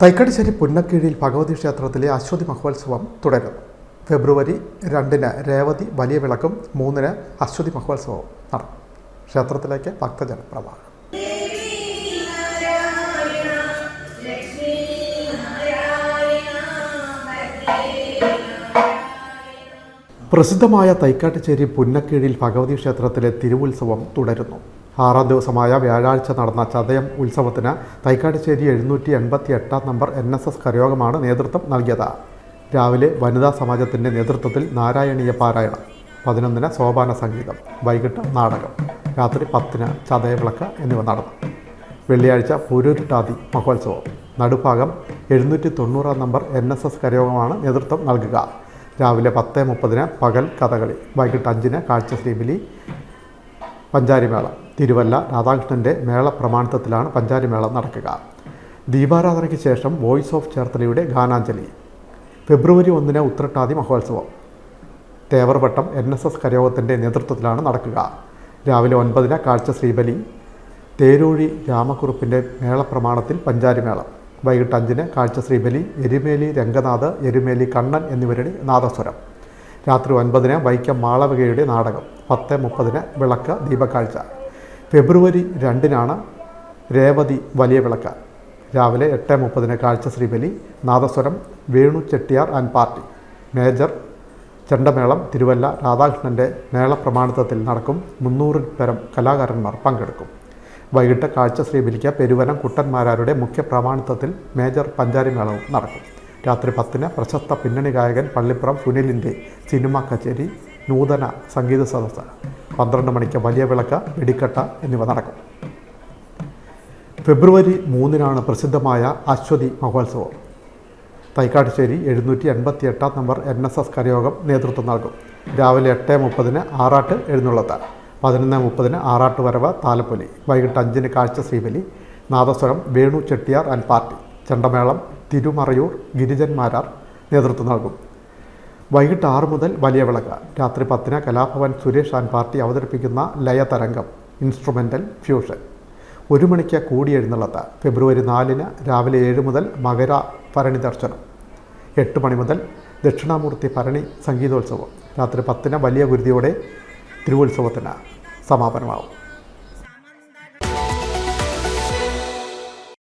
തൈക്കാട്ടുശ്ശേരി പുന്നക്കീഴിൽ ഭഗവതി ക്ഷേത്രത്തിലെ അശ്വതി മഹോത്സവം തുടരും. ഫെബ്രുവരി രണ്ടിന് രേവതി വലിയ വിളക്കും മൂന്നിന് അശ്വതി മഹോത്സവവും നടക്കും. ക്ഷേത്രത്തിലേക്ക് ഭക്തജന പ്രവാഹം. പ്രസിദ്ധമായ തൈക്കാട്ടുശ്ശേരി പുന്നക്കീഴിൽ ഭഗവതി ക്ഷേത്രത്തിലെ തിരുവുത്സവം തുടരുന്നു. ആറാം ദിവസമായ വ്യാഴാഴ്ച നടന്ന ചതയം ഉത്സവത്തിന് തൈക്കാട്ടുശ്ശേരി എഴുന്നൂറ്റി എൺപത്തി എട്ടാം നമ്പർ എൻ എസ് എസ് കരയോഗമാണ് നേതൃത്വം നൽകിയത്. രാവിലെ വനിതാ സമാജത്തിന്റെ നേതൃത്വത്തിൽ നാരായണീയ പാരായണം പതിനൊന്നിന് സോപാന സംഗീതം വൈകിട്ട് നാടകം രാത്രി പത്തിന് ചതയവിളക്ക് എന്നിവ നടന്നു. വെള്ളിയാഴ്ച പൂരൂരുട്ടാതി മഹോത്സവം നടുഭാഗം എഴുന്നൂറ്റി തൊണ്ണൂറാം നമ്പർ എൻ എസ് എസ് കരയോഗമാണ് നേതൃത്വം നൽകുക. രാവിലെ പത്ത് മുപ്പതിന് പകൽ കഥകളി വൈകിട്ട് അഞ്ചിന് കാഴ്ചശ്രീബലി പഞ്ചാരിമേളം. തിരുവല്ല രാധാകൃഷ്ണന്റെ മേള പ്രമാണിത്വത്തിലാണ് പഞ്ചാരിമേളം നടക്കുക. ദീപാരാധനയ്ക്ക് ശേഷം വോയിസ് ഓഫ് ചേർത്തലയുടെ ഗാനാഞ്ജലി. ഫെബ്രുവരി ഒന്നിന് ഉത്രട്ടാതി മഹോത്സവം. തേവർവട്ടം എൻ എസ് എസ് കരയോഗത്തിന്റെ നേതൃത്വത്തിലാണ് നടക്കുക. രാവിലെ ഒൻപതിന് കാഴ്ച ശ്രീബലി. തേരൂഴി രാമക്കുറുപ്പിന്റെ മേളപ്രമാണത്തിൽ പഞ്ചാരിമേളം വൈകിട്ട് അഞ്ചിന് കാഴ്ച ശ്രീബലി എരുമേലി രംഗനാഥ് എരുമേലി കണ്ണൻ എന്നിവരുടെ നാദസ്വരം. രാത്രി ഒൻപതിന് വൈക്കം മാളവികയുടെ നാടകം. പത്ത് മുപ്പതിന് വിളക്ക് ദീപക്കാഴ്ച. ഫെബ്രുവരി രണ്ടിനാണ് രേവതി വലിയ വിളക്ക്. രാവിലെ എട്ട് മുപ്പതിന് കാഴ്ച ശ്രീബലി nadaswaram Venu Chettiar and party. Major ചെണ്ടമേളം Thiruvalla രാധാകൃഷ്ണന്റെ മേളപ്രമാണിത്വത്തിൽ നടക്കും. മുന്നൂറിൽ പരം കലാകാരന്മാർ പങ്കെടുക്കും. വൈകിട്ട് കാഴ്ച ശ്രീബലിക്ക് പെരുവനം കുട്ടന്മാരാരുടെ മുഖ്യ പ്രമാണിത്വത്തിൽ മേജർ പഞ്ചാരിമേളവും നടക്കും. രാത്രി പത്തിന് പ്രശസ്ത പിന്നണി ഗായകൻ പള്ളിപ്പുറം സുനിലിന്റെ സിനിമാ കച്ചേരി നൂതന സംഗീത സദസ്സ് പന്ത്രണ്ട് മണിക്ക് വലിയ വിളക്ക് വെടിക്കെട്ട എന്നിവ നടക്കും. ഫെബ്രുവരി മൂന്നിനാണ് പ്രസിദ്ധമായ അശ്വതി മഹോത്സവം. തൈക്കാട്ടുശ്ശേരി എഴുന്നൂറ്റി എൺപത്തി എട്ടാം നമ്പർ എൻ എസ് എസ് കരയോഗം നേതൃത്വം നൽകും. രാവിലെ എട്ട് മുപ്പതിന് ആറാട്ട് എഴുന്നള്ളത്ത് പതിനൊന്ന് മുപ്പതിന് ആറാട്ട് വരവ് താലപ്പൊലി വൈകിട്ട് അഞ്ചിന് കാഴ്ച ശ്രീബലി നാദസ്വരം വേണു ചെട്ടിയാർ ആൻഡ് പാർട്ടി ചെണ്ടമേളം തിരുമറയൂർ ഗിരിജന്മാരാർ നേതൃത്വം നൽകും. വൈകിട്ട് ആറ് മുതൽ വലിയ വിളക്ക്. രാത്രി പത്തിന് കലാഭവൻ സുരേഷ് ആൻഡ് പാർട്ടി അവതരിപ്പിക്കുന്ന ലയതരംഗം ഇൻസ്ട്രുമെന്റൽ ഫ്യൂഷൻ. ഒരു മണിക്ക് കൂടിയെഴുന്നള്ളത്ത് ഫെബ്രുവരി നാലിന് രാവിലെ ഏഴ് മുതൽ മകര ഭരണി ദർശനം. എട്ട് മണി മുതൽ ദക്ഷിണാമൂർത്തി ഭരണി സംഗീതോത്സവം. രാത്രി പത്തിന് വലിയ ഗുരുതിയോടെ തിരുവോത്സവത്തിന് സമാപനമാവും.